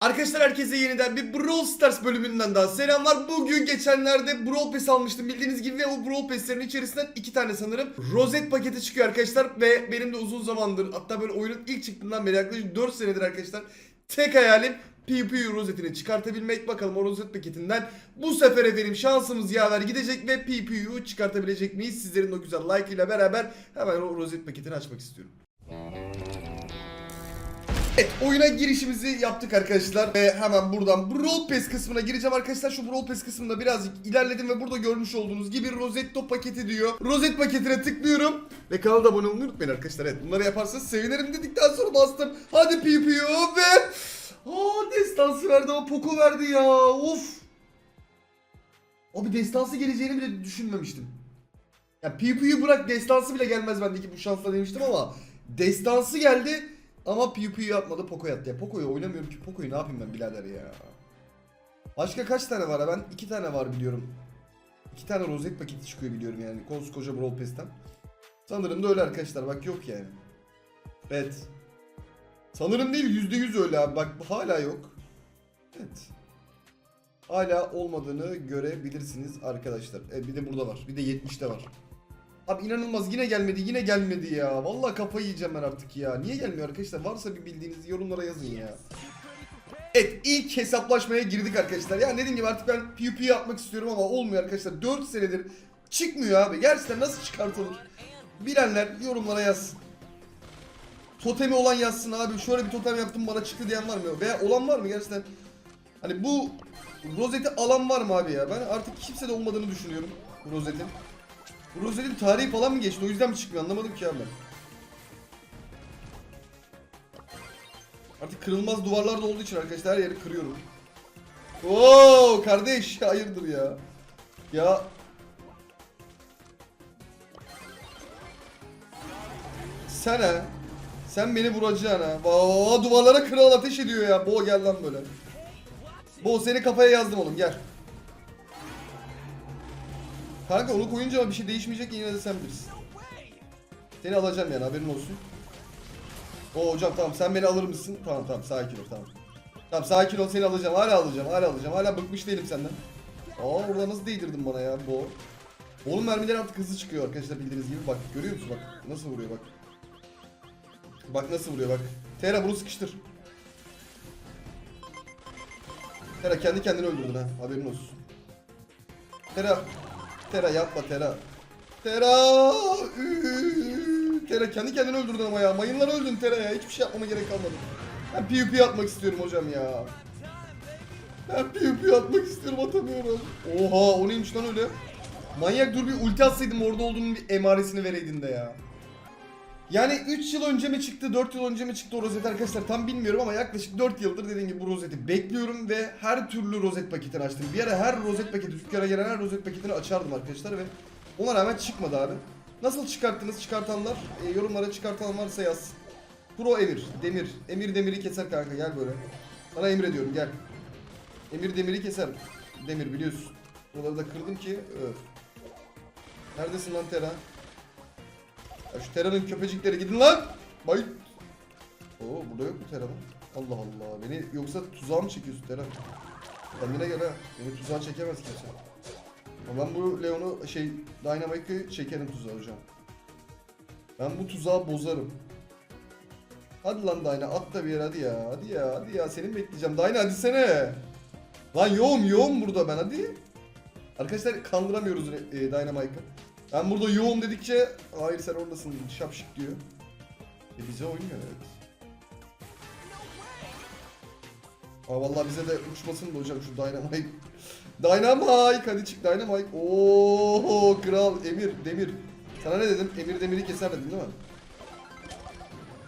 Arkadaşlar herkese yeniden bir Brawl Stars bölümünden daha selamlar. Bugün geçenlerde Brawl Pass almıştım bildiğiniz gibi ve o Brawl Pass'lerin içerisinden iki tane sanırım rozet paketi çıkıyor arkadaşlar. Ve benim de uzun zamandır hatta böyle oyunun ilk çıktığından beri yaklaşık 4 senedir arkadaşlar tek hayalim PvP rozetini çıkartabilmek. Bakalım o rozet paketinden bu sefer efendim şansımız yaver gidecek ve PvP'yu çıkartabilecek miyiz? Sizlerin o güzel like ile beraber hemen o rozet paketini açmak istiyorum. Evet oyuna girişimizi yaptık arkadaşlar ve hemen buradan Brawl Pass kısmına gireceğim arkadaşlar. Şu Brawl Pass kısmında birazcık ilerledim ve burada görmüş olduğunuz gibi Rosetto paketi diyor. Rozet paketine tıklıyorum ve kanala abone olmayı unutmayın arkadaşlar. Evet bunları yaparsanız sevinirim dedikten sonra bastım. Hadi PPO ve... Aa destansı verdi ama Poco verdi ya of. Abi destansı geleceğini bile düşünmemiştim. Ya PP'yi bırak destansı bile gelmez bendeki bu şansla demiştim ama destansı geldi ama PP'yi atmadı Poco yattı. Ya Poco'yu oynamıyorum ki Poco'yu ne yapayım ben birader ya. Başka kaç tane var ha ben iki tane var biliyorum. İki tane rozet paketi çıkıyor biliyorum yani koskoca Brawl Pass'ten. Sanırım da öyle arkadaşlar bak yok yani. Evet. Sanırım değil yüzde yüz öyle abi bak hala yok. Evet. Hala olmadığını görebilirsiniz arkadaşlar. E, bir de burada var. Bir de 70'te var. Abi inanılmaz yine gelmedi yine gelmedi ya. Vallahi kafayı yiyeceğim ben artık ya. Niye gelmiyor arkadaşlar? Varsa bir bildiğiniz yorumlara yazın ya. Evet ilk hesaplaşmaya girdik arkadaşlar. Ya dediğim gibi artık ben PvP yapmak istiyorum ama olmuyor arkadaşlar. 4 senedir çıkmıyor abi. Gerçekten nasıl çıkartılır? Bilenler yorumlara yazsın. Totemi olan yazsın abi. Şöyle bir totem yaptım bana çıktı diyen var mı? Veya olan var mı gerçekten? Hani bu rozeti alan var mı abi ya? Ben artık kimse de olmadığını düşünüyorum bu rozetin. Bu rozetin tarihi falan mı geçti? O yüzden mi çıkmıyor? Anlamadım ki abi ben. Artık kırılmaz duvarlar da olduğu için arkadaşlar her yeri kırıyorum. Oo kardeş hayırdır ya. Ya Sen ha. Sen beni vuracaksın ha. Aa, duvarlara kral ateş ediyor ya. Bo gel lan böyle. Bo seni kafaya yazdım oğlum gel. Kanka onu koyunca bir şey değişmeyecek yine de sen bilirsin. Seni alacağım yani haberin olsun. O hocam tamam sen beni alır mısın? Tamam tamam sakin ol tamam. Tamam sakin ol seni alacağım hala alacağım hala alacağım hala bıkmış değilim senden. Aa orada nasıl değdirdin bana ya bu. Oğlum mermiler artık hızlı çıkıyor arkadaşlar bildiğiniz gibi bak görüyor musun bak nasıl vuruyor bak. Bak nasıl vuruyor bak. Tera bunu sıkıştır. Tera kendi kendini öldürdün ha haberin olsun. Tera. Tera yapma Tera. Tera. Tera kendi kendini öldürdün ama ya. Mayınlar öldün Tera ya. Hiçbir şey yapmama gerek kalmadı. Ben PvP atmak istiyorum hocam ya. Ben PvP atmak istiyorum atamıyorum. Oha o neymiş lan öyle? Manyak dur bir ulti atsaydım orada olduğunun bir emaresini vereydin de ya. Yani 3 yıl önce mi çıktı, 4 yıl önce mi çıktı o rozet arkadaşlar tam bilmiyorum ama yaklaşık 4 yıldır dediğim gibi bu rozeti bekliyorum ve her türlü rozet paketini açtım. Bir ara her rozet paketi, dükkana gelen her rozet paketini açardım arkadaşlar ve ona rağmen çıkmadı abi. Nasıl çıkarttınız çıkartanlar? E, yorumlara çıkartan varsa yazsın. Pro Emir, Demir. Emir Demir'i keser kanka gel böyle. Sana emrediyorum gel. Emir Demir'i keser. Demir biliyorsun. Buraları da kırdım ki öf. Neredesin lan Tera? Şu Tera'nın köpecikleri gidin lan. Bay. Oo burada yok mu Tera lan? Allah Allah. Beni yoksa tuzağa mı çekiyorsun Tera? Kendine gel ha. Beni tuzağa çekemez kimse. Ama ben bu Leon'u şey Dynamite'ı çekerim tuzağa hocam. Ben bu tuzağı bozarım. Hadi lan Dyna at da bir yere hadi ya. Hadi ya hadi ya seni bekleyeceğim. Dyna hadi sene. Lan yoğum yoğum burada ben hadi. Arkadaşlar kandıramıyoruz e, Dynamite'ı. Ben burada yoğum dedikçe hayır sen oradasın şapşık diyor. E bize oynuyor evet. Aa vallahi bize de uçmasın da hocam şu Dynamite. Dynamite hadi çık Dynamite. Oo kral Emir Demir. Sana ne dedim? Emir Demir'i keser dedim değil mi?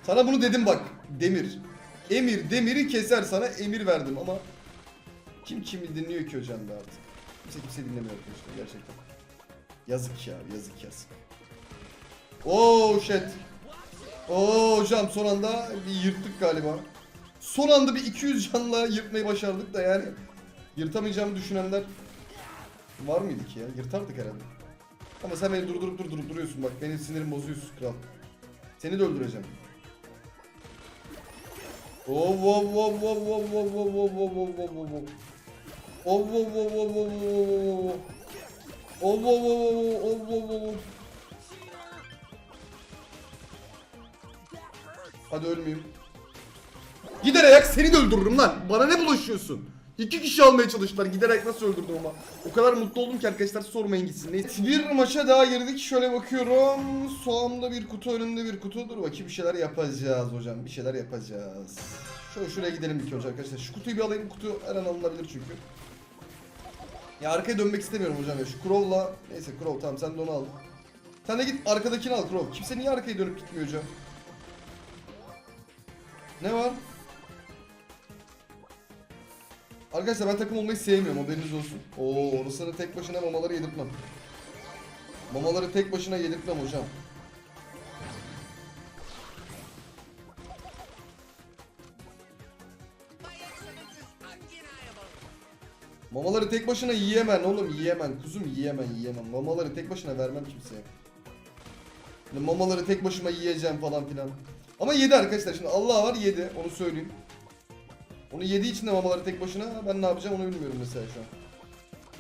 Sana bunu dedim bak. Demir. Emir Demir'i keser sana emir verdim ama kim kimi dinliyor ki hocam da artık. Kimse kimse dinlemiyor arkadaşlar gerçekten. Yazık ya yazık yazık. Oh shit. Oo hocam son anda bir yırttık galiba. Son anda bir 200 canla yırtmayı başardık da yani yırtamayacağımı düşünenler var mıydı ki ya? Yırtardık herhalde. Ama sen beni durdurup durdurup duruyorsun bak benim sinirimi bozuyorsun kral. Seni de öldüreceğim. Oh wow wow wow wow wow wow wow wow wow wow wow. Oh wow wow wow wow wow wow wow wow wow wow. Hadi ölmeyeyim. Gider ayak seni de öldürürüm lan. Bana ne bulaşıyorsun? İki kişi almaya çalıştılar. Giderek nasıl öldürdüm ama. O kadar mutlu oldum ki arkadaşlar sormayın gitsin. Neyse. Bir maça daha girdik. Şöyle bakıyorum. Soğamda bir kutu, önümde bir kutu. Dur bakayım bir şeyler yapacağız hocam. Bir şeyler yapacağız. Şöyle şuraya gidelim bir önce arkadaşlar. Şu kutuyu bir alayım. Kutu her an alınabilir çünkü. Ya arkaya dönmek istemiyorum hocam ya. Şu Crow'la. Neyse Crow tamam sen de onu al. Sen de git arkadakini al Crow. Kimse niye arkaya dönüp gitmiyor hocam? Ne var? Arkadaşlar ben takım olmayı sevmiyorum haberiniz olsun. Oo orasını tek başına mamaları yedirtmem. Mamaları tek başına yedirtmem hocam. Mamaları tek başına yiyemen oğlum yiyemen kuzum yiyemen yiyemen. Mamaları tek başına vermem kimseye. Böyle mamaları tek başıma yiyeceğim falan filan. Ama yedi arkadaşlar şimdi Allah var yedi onu söyleyeyim. Onu yediği için de mamaları tek başına ben ne yapacağım onu bilmiyorum mesela şu an.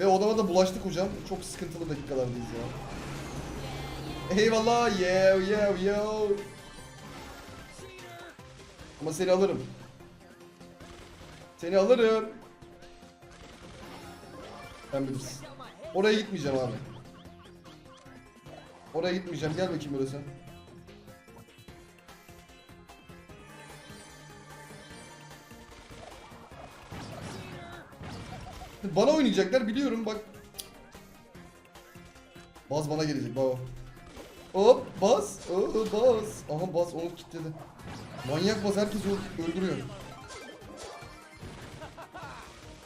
Ve odama da bulaştık hocam. Çok sıkıntılı dakikalardayız ya. Eyvallah yo yo yo. Ama seni alırım. Seni alırım. Ben bilirsin. Oraya gitmeyeceğim abi. Oraya gitmeyeceğim. Gel bakayım sen. Bana oynayacaklar biliyorum bak. Baz bana gelecek baba. Hop bas. Oo, bas. Aha bas onu kilitledi. Manyak bas herkes öl- öldürüyor.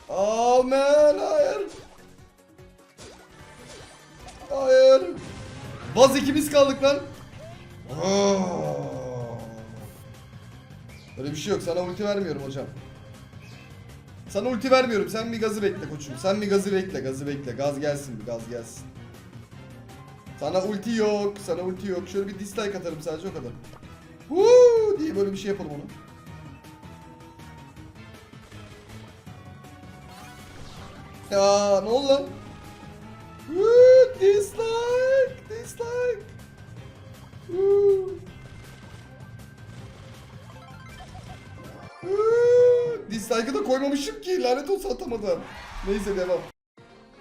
Amen Baz ikimiz kaldık lan. Aa. Öyle bir şey yok sana ulti vermiyorum hocam. Sana ulti vermiyorum. Sen bir gazı bekle koçum. Sen bir gazı bekle, gazı bekle. Gaz gelsin, bir gaz gelsin. Sana ulti yok, sana ulti yok. Şöyle bir dislike atarım sadece o kadar. Huu diye böyle bir şey yapalım onu. Ya ne oldu lan? Huu, dislike, Huu, Dislike'ı da koymamışım ki lanet olsa atamadım. Neyse devam.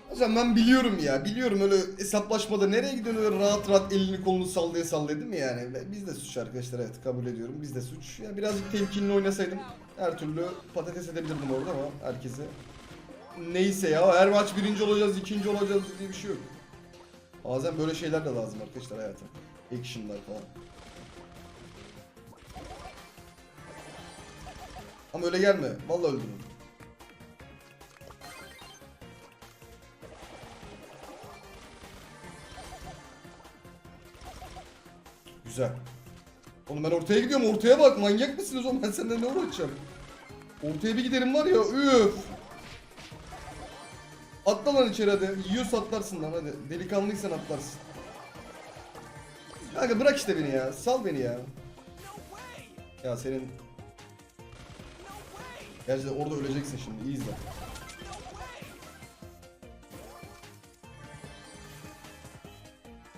Hocam ben biliyorum ya biliyorum öyle hesaplaşmada nereye gidiyorsun öyle rahat rahat elini kolunu sallaya sallaya değil mi yani? Biz de suç arkadaşlar evet kabul ediyorum biz de suç. Ya birazcık temkinli oynasaydım her türlü patates edebilirdim orada ama herkese. Neyse ya her maç birinci olacağız ikinci olacağız diye bir şey yok. Bazen böyle şeyler de lazım arkadaşlar hayata. Action'lar falan. Ama öyle gelme. Vallahi öldürürüm. Güzel. Oğlum ben ortaya gidiyorum. Ortaya bak. Manyak mısınız oğlum? Ben senden ne uğraşacağım? Ortaya bir giderim var ya. Üf. Atla lan içeri hadi. Yiyorsa atlarsın lan hadi. Delikanlıysan atlarsın. Kanka bırak işte beni ya. Sal beni ya. Ya senin Gerçi orada öleceksin şimdi. İyi izle.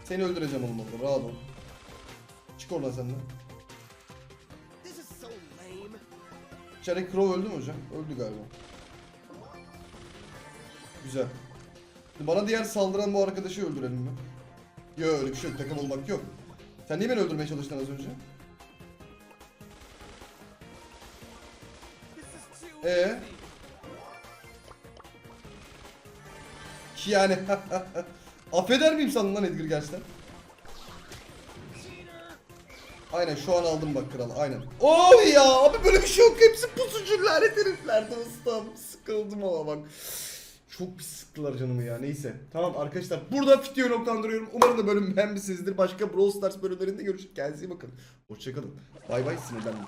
Seni öldüreceğim oğlum orada. Rahat ol. Çık oradan sen de. Crow öldü mü hocam? Öldü galiba. Güzel. Bana diğer saldıran bu arkadaşı öldürelim mi? Yok öyle bir şey yok. Takım olmak yok. Sen niye beni öldürmeye çalıştın az önce? Ee? Yani affeder miyim sandın lan Edgar gerçekten? Aynen şu an aldım bak kral aynen. Oh ya abi böyle bir şey yok hepsi pusucu lanet herifler. Sıkıldım ama bak. Çok bir sıktılar canımı ya neyse. Tamam arkadaşlar burada videoyu noktalandırıyorum. Umarım da bölüm beğenmişsinizdir. Başka Brawl Stars bölümlerinde görüşürüz. Kendinize iyi bakın. Hoşçakalın. Bay bay sinirlendim.